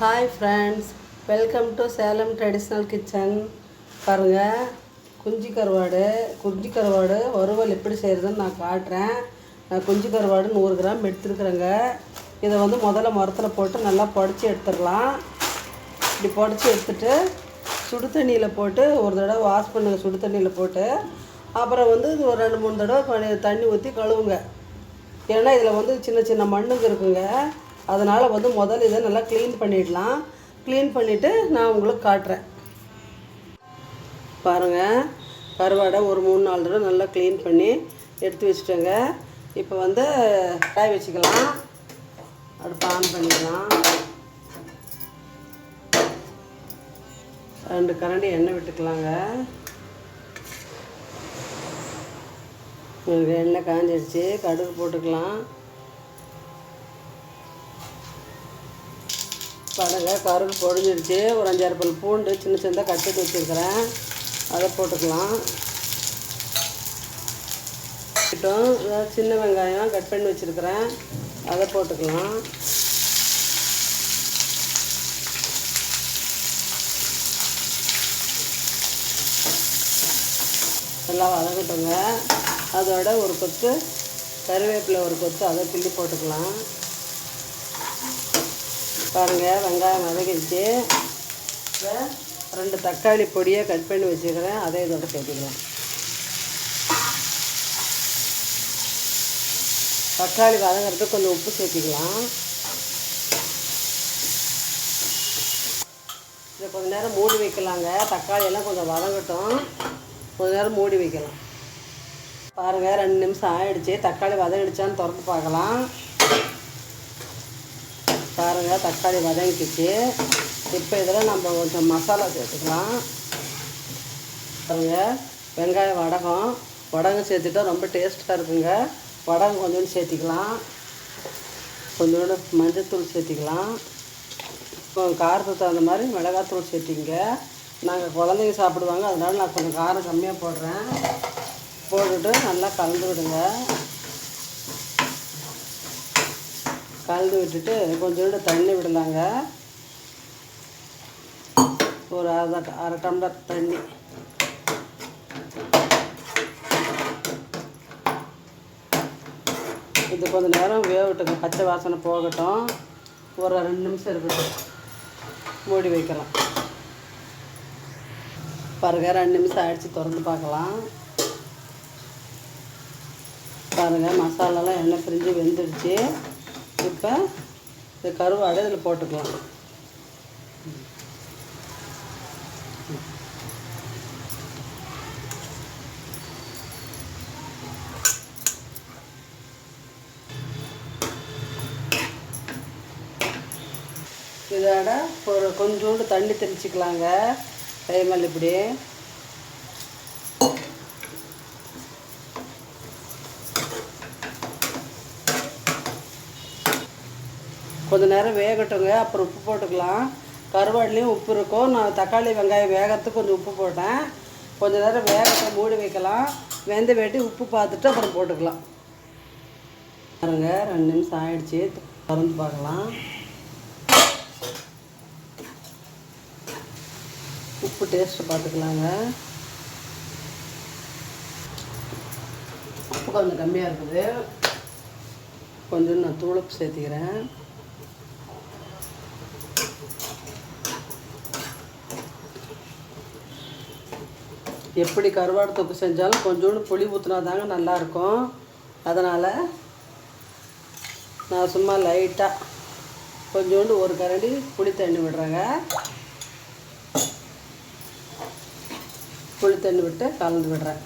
Hi friends welcome to Salem traditional kitchen பாருங்கள் குஞ்சு கருவாடு குஞ்சு கருவாடு வறுவல் எப்படி செய்கிறதுன்னு நான் காட்டுறேன். நான் குஞ்சு கருவாடு நூறு கிராம் எடுத்துருக்குறேங்க. இதை வந்து முதல்ல மரத்தில் போட்டு நல்லா புடச்சி எடுத்துடலாம். இப்படி புடச்சி எடுத்துட்டு சுடு தண்ணியில் போட்டு ஒரு தடவை வாஷ் பண்ணுங்கள் சுடு தண்ணியில் போட்டு. அப்புறம் வந்து இது ஒரு ரெண்டு மூணு தடவை தண்ணி ஊற்றி கழுவுங்க. ஏன்னா இதில் வந்து சின்ன சின்ன மண்ணுங்க இருக்குங்க. அதனால் வந்து முதல்ல இதை நல்லா க்ளீன் பண்ணிடலாம். க்ளீன் பண்ணிவிட்டு நான் உங்களுக்கு காட்டுறேன். பாருங்கள் கருவாடை ஒரு மூணு நாலு தடவை நல்லா க்ளீன் பண்ணி எடுத்து வச்சுட்டோங்க. இப்போ வந்து காய வச்சுக்கலாம். அடுப்பு ஆன் பண்ணிக்கலாம் ரெண்டு கரண்டி எண்ணெய் விட்டுக்கலாங்க. எண்ணெய் காஞ்சிடுச்சு கடுகு போட்டுக்கலாம். பாருங்க கருகு பொழிஞ்சிருச்சு ஒரு அஞ்சாறு பல் பூண்டு சின்ன சின்னதாக கட் வச்சுருக்கிறேன். அதை போட்டுக்கலாம். இப்போ சின்ன வெங்காயம் கட் பண்ணி வச்சுருக்கிறேன். அதை போட்டுக்கலாம். நல்லா வதங்கட்டுங்க. அதோட ஒரு கொத்து கருவேப்பிலை ஒரு கொத்து அதை கிள்ளி போட்டுக்கலாம். பாருங்கள் வெங்காயம் வதக்கிச்சு ரெண்டு தக்காளி பொடியை கட் பண்ணி வச்சுக்கிறேன். அதை இதோட சேர்த்துக்கிறேன். தக்காளி வதங்கிறதுக்கு கொஞ்சம் உப்பு சேர்த்துக்கலாம். இதை கொஞ்ச நேரம் மூடி வைக்கலாங்க. தக்காளி எல்லாம் கொஞ்சம் வதங்கட்டும். கொஞ்ச நேரம் மூடி வைக்கலாம். பாருங்கள் ரெண்டு நிமிஷம் ஆகிடுச்சி தக்காளி வதங்கிடுச்சான்னு திறந்து பார்க்கலாம். பாருங்கள் தக்காளி வதங்கிக்கிச்சு. இப்போ இதில் நம்ம கொஞ்சம் மசாலா சேர்த்துக்கலாம். பாருங்க வெங்காயம் வடகம். வடகம் சேர்த்துட்டா ரொம்ப டேஸ்ட்டாக இருக்குங்க. வடகம் கொஞ்சோண்டு சேர்த்திக்கலாம். கொஞ்சோண்டு மஞ்சத்தூள் சேர்த்திக்கலாம். இப்போ காரத்துக்கு தகுந்த மாதிரி மிளகாத்தூள் சேர்த்திங்க. நாங்கள் குழந்தைங்க சாப்பிடுவாங்க அதனால் நான் கொஞ்சம் காரம் கம்மியாக போடுறேன். போட்டுட்டு நல்லா கலந்து விடுங்க கலந்து விட்டுட்டு கொஞ்சோண்டு தண்ணி விடலாங்க. ஒரு அரை அரை டம்ளர் தண்ணி. இது கொஞ்சம் நேரம் வேகட்டுங்க பச்சை வாசனை போகட்டும். ஒரு ரெண்டு நிமிஷம் இருக்கட்டும் மூடி வைக்கலாம் பாருங்க ரெண்டு நிமிஷம் ஆயிடுச்சு. திறந்து பார்க்கலாம். பாருங்கள் மசாலாலாம் எண்ணெய் பிரிஞ்சு வெந்துடுச்சு. இப்போ இந்த கருவாடை இதில் போட்டுக்கலாம். இதோட ஒரு கொஞ்சோண்டு தண்ணி தெளிச்சிக்கலாங்க. கைமல் இப்படி கொஞ்சம் நேரம் வேகட்டுங்க அப்புறம் உப்பு போட்டுக்கலாம். கருவாடுலேயும் உப்பு இருக்கும். நான் தக்காளி வெங்காயம் வேகத்துக்கு கொஞ்சம் உப்பு போட்டேன். கொஞ்சம் நேரம் வேகத்தை மூடி வைக்கலாம். வெந்த வேட்டி உப்பு பார்த்துட்டு அப்புறம் போட்டுக்கலாம். பாருங்க ரெண்டு நிமிஷம் ஆயிடுச்சு. திறந்து பார்க்கலாம். உப்பு டேஸ்ட்டு பார்த்துக்கலாங்க. உப்பு கொஞ்சம் கம்மியாக இருக்குது. கொஞ்சம் நான் தூளப்பு சேர்த்திக்கிறேன். எப்படி கருவாடு தொக்கு செஞ்சாலும் கொஞ்சோண்டு புளி ஊற்றினா தாங்க நல்லாயிருக்கும். அதனால் நான் சும்மா லைட்டாக கொஞ்சோண்டு ஒரு கரண்டி புளி தண்ணி விடுறேங்க. புளி தண்ணி விட்டு கலந்து விடுறேன்.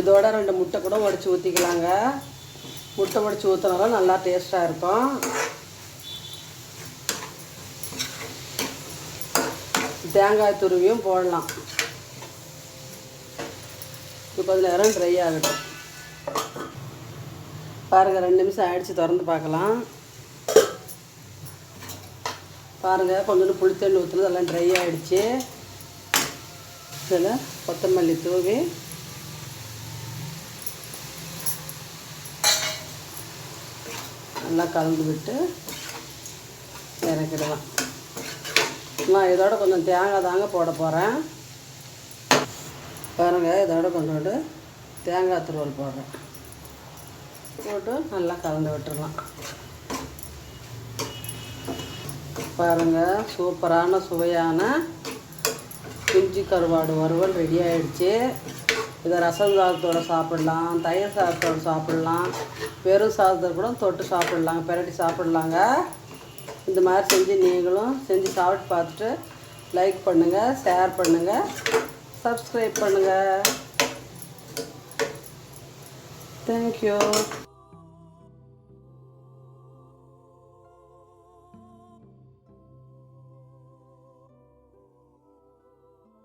இதோட ரெண்டு முட்டை கூட உடச்சி ஊற்றிக்கலாங்க முட்டை உடச்சி ஊற்றினாலும் நல்லா டேஸ்ட்டாக இருக்கும். தேங்காய் துருவியும் போடலாம். இப்போ நேரம் ட்ரை ஆகட்டும். பாருங்கள் ரெண்டு நிமிஷம் ஆயிடுச்சு திறந்து பார்க்கலாம். பாருங்கள் கொஞ்சோண்டு புளித்தண்ணி ஊற்றுனது எல்லாம் ட்ரை ஆகிடுச்சு இதில் கொத்தமல்லி தூவி. நல்லா கலந்து விட்டு இறக்கிடலாம். நான் இதோட கொஞ்சம் தேங்காய் தாங்க போட போகிறேன் பாருங்கள் இதோட கொஞ்சோண்டு தேங்காய் துருவல் போடுறேன். போட்டு நல்லா கலந்து விட்டுடலாம் பாருங்கள் சூப்பரான சுவையான குஞ்சு கருவாடு வறுவல் ரெடி ஆகிடுச்சு இதை ரசம் சாதத்தோட சாப்பிட்லாம் தயிர் சாதத்தோட சாப்பிட்லாம் வெறும் சாதத்தை கூட தொட்டு சாப்பிட்லாங்க பிரட்டி சாப்பிட்லாங்க. இந்த மாதிரி செஞ்சு நீங்களும் செஞ்சு சாப்பிட்டு பார்த்துட்டு லைக் பண்ணுங்கள் ஷேர் பண்ணுங்கள் சப்ஸ்கிரைப் பண்ணுங்கள் தேங்க்யூ